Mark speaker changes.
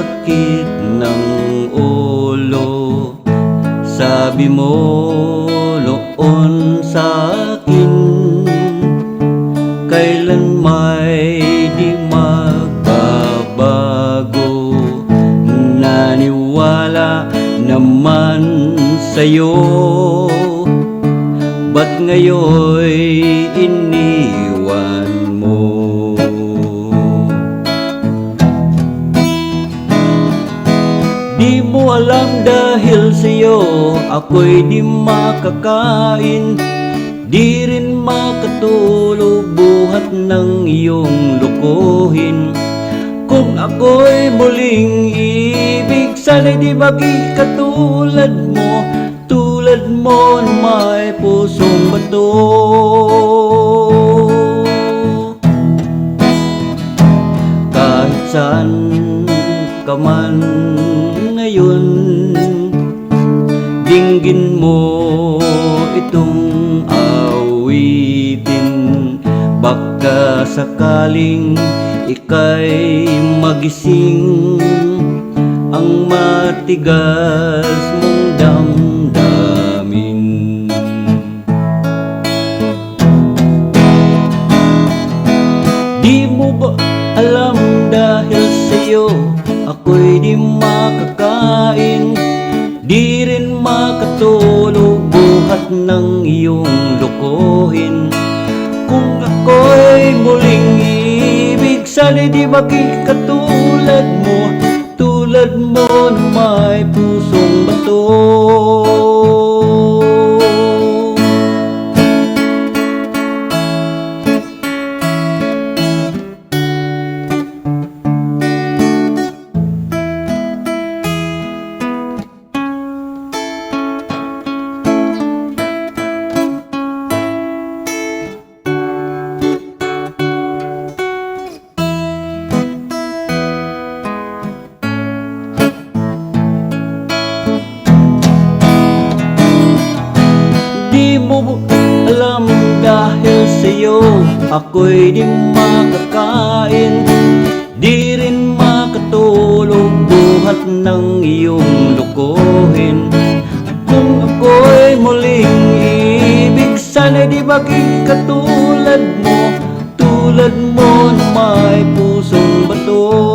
Speaker 1: sakit ng ulo. Sabi mo noon sa akin Kailan may di magbabago? Naniwala naman sa'yo Ba't ngayon'y iniwan sa'yo Ako'y di makakain. Di rin makatulog buhat ng iyong lukuhin. Kung ako'y muling ibig Sana'y di maging katulad mo. Tulad mo na may pusong bato. Kahit saan ka man Dinggin mo itong awitin. Baka sakaling ika'y magising Ang matigas mong damdamin. Di mo ba alam dahil sa'yo Ako'y di makakain buhat ng iyong lokohin Kung ako'y muling ibig Sana'y di maging katulad mo. Tulad mo na may pusong bato dahil sa'yo Ako'y di makakain. Di rin makatulog buhat ng iyong lukuhin. Kung ako'y muling ibig Sana'y di maging katulad mo. Tulad mo na may pusong bato